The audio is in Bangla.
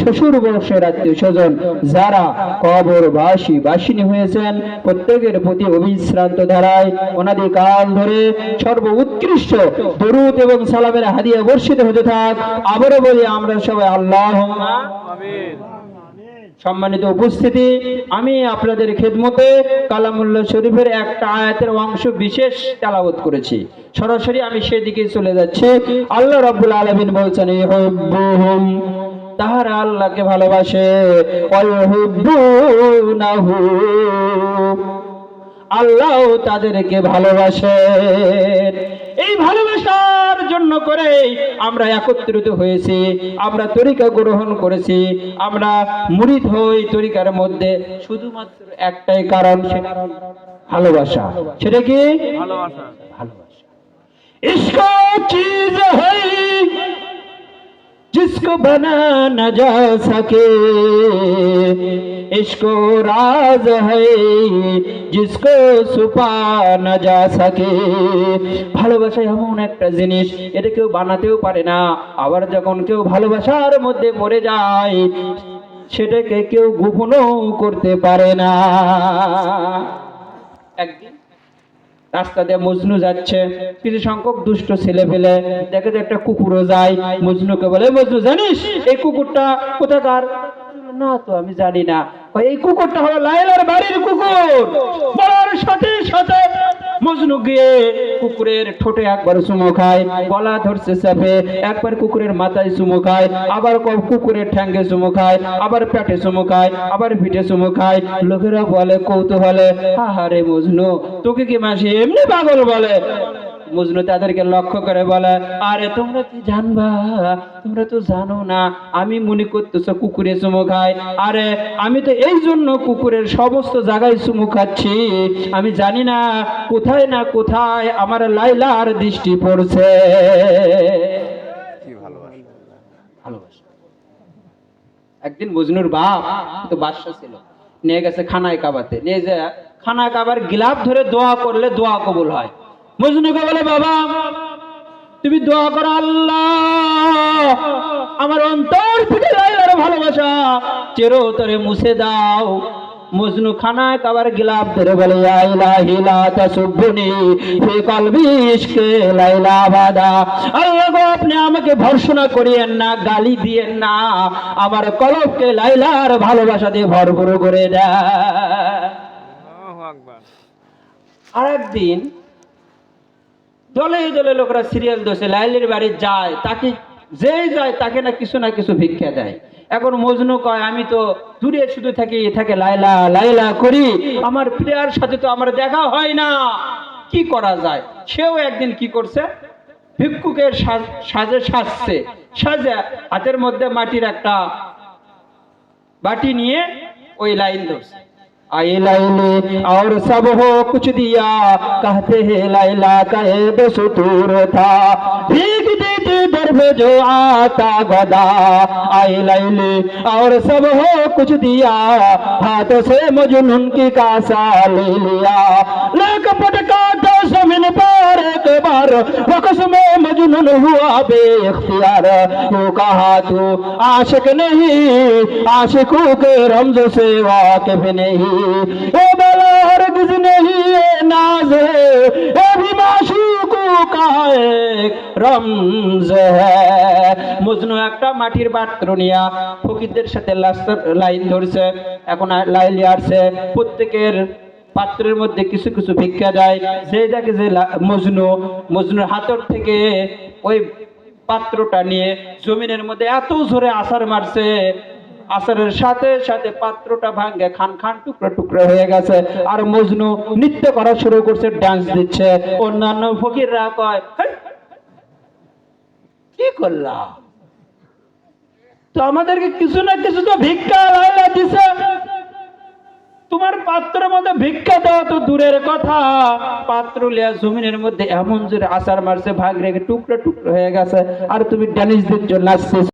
শ্বশুর বংশের আত্মীয় স্বজন, যারা বাসিনী হয়েছেন, প্রত্যেকের প্রতি অবিশ্রান্ত ধারায় অনাদি কাল ধরে সর্ব উৎকৃষ্ট দরুদ এবং সালামের হাদিয়া বর্ষিত হতে থাক। আবারও বলি আমরা সবাই আল্লাহ সম্মানিত উপস্থিতি, আমি আপনাদের খেদমতে কালামুল্লাহ শরীফের একটা আয়াতের অংশ বিশেষ তেলাওয়াত করেছি। সরাসরি আমি সেদিকে চলে যাচ্ছি। আল্লাহ রাব্বুল আলামিন বলছেন তাহারা আল্লাহকে ভালোবাসে। আল্লাহ তাদেরকে ভালোবাসে। এই ভালোবাসার জন্য করে আমরা একত্রিত হয়েছি আমরা তরিকা গ্রহণ করেছি আমরা মুড়িত হই তরিকার মধ্যে। শুধুমাত্র একটাই কারণ সেটা ভালোবাসা। সেটা কি? ভালোবাসা। ভালোবাসা। চিজ হই जिसको बना न जा सके इसको राज है जिसको छुपा न जा सके ভালোবাসা এমন একটা জিনিস এটা কেউ বানাতেও পারে না আবার যখন কেউ ভালোবাসার মধ্যে মরে যায় সেটাকে কেউ গোপনও করতে পারে না একদিন রাস্তা দিয়ে মজনু যাচ্ছে। কিছু সংখ্যক দুষ্ট ছেলে পেলে দেখে যে একটা কুকুরও যায়। মজনুকে বলে মজনু, জানিস, এই কুকুরটা কোথাকার? না তো, আমি জানি না। এই কুকুরটা হলো লাইলার বাড়ির কুকুর। সাথে সাথে মজনু গিয়ে কুকুরের ঠোঁটে একবার চুমো খায়, গলা ধরছে চাপে একবার কুকুরের মাথায় চুমো খায়, আবার কুকুরের ঠ্যাঙ্গে চুমো খায়, আবার পেটে চুমো খায়, আবার পিঠে চুমো খায়। লোকেরা বলে, কৌতূহলে আহারে মজনু, তোকে কি মাসি এমনি পাগল বলে? মজনু তাদেরকে লক্ষ্য করে বলে আরে তোমরা কি জানবা? তোমরা তো জানো না। আমি মনে করতেছো কুকুরে চুমো খায়। আরে আমি তো এই জন্য কুকুরের সমস্ত জায়গায় চুমু খাচ্ছি। আমি জানি না কোথায় না কোথায় আমার লাইলার দৃষ্টি পড়ছে। ভালোবাসা। একদিন মজনুর বাপ তো বাদশা ছিল নিয়ে গেছে খানায় কাবাতে। নিয়ে যে খানা কাবার গিলাপ ধরে দোয়া করলে দোয়া কবুল হয়। মজনুকে বলে বাবা তুমি দোয়া করো আল্লাহ আমার অন্তর থেকে লাইলার ভালোবাসা। চিরতরে মুছে দাও। মজনু খানায় কাবার গিলাপ ধরে বলে ইয়া ইলাহি লা তাসুবুনি ফি কলবি ইশকে লাইলা বাদা। আল্লাহ গো আপনি আমাকে ভর্ষণা করিয়েন না গালি দিয়েন না। আমার কলবকে লাইলার ভালোবাসা দিয়ে ভরপুর করে দেয় আল্লাহু আকবার। আর একদিন দলে দলে লোকরা সিরিয়াল দোষে, লাইলের বাড়ি যায়, তাকে যেই যায়, তাকে না কিছু না কিছু ভিক্ষা দেয়। এখন মজনু কয়, আমি তো দূরে শুধু থাকি, থাকে লাইলা লাইলা করি। আমার প্রেয়ার সাথে তো আমার দেখা হয় না। কি করা যায়? সেও একদিন কি করছে? ভিক্ষুকের সাজে সাজছে। সাজে হাতের মধ্যে মাটির একটা বাটি নিয়ে ওই লাইন ধরছে। आए लाइले, और सब हो कुछ दिया। कहते हैं लैला का एक सुतूर था। भीग दर में जो आता गदा, आए लाइले और सब हो कुछ दिया। हाथों से मजनून की कासा ले लिया। लाख पटका तो ज़मीन पर एक बार वक्स में मजनून हुआ बेख्तियार। यू कहा तू, आशिक नहीं, आशिकों के रमज से वाकिफ नहीं। ए बला রমজ মজনু একটা মাটির পাত্র নিয়া ফকিরদের সাথে লাইন ধরছে এখন লাইলি আসছে। প্রত্যেকের পাত্রের মধ্যে কিছু কিছু ভিক্ষা দেয় যে যাকে যে মজনু মজনুর হাতর থেকে ওই পাত্রটা নিয়ে জমিনের মধ্যে এত জোরে আসার মারছে আসারের সাথে সাথে পাত্রটা ভাঙ্গে খান খান টুকরো টুকরো হয়ে গেছে। আর মজনু নৃত্য করা শুরু করছে ডান্স দিচ্ছে। অন্যান্য ফকিররা কয় "হেই, কি করলাম। তো আমাদেরকে কিছু না কিছু তো ভিক্ষা লাইলা দিছে। তোমার পাত্রের মধ্যে ভিক্ষা দেওয়া তো দূরের কথা। পাত্র লিয়া জমিনের মধ্যে এমন জোরে আসার মারছে, ভাগ রেখে টুকরো টুকরো হয়ে গেছে। আর তুমি ড্যানিশ দিচ্ছ নাচছিস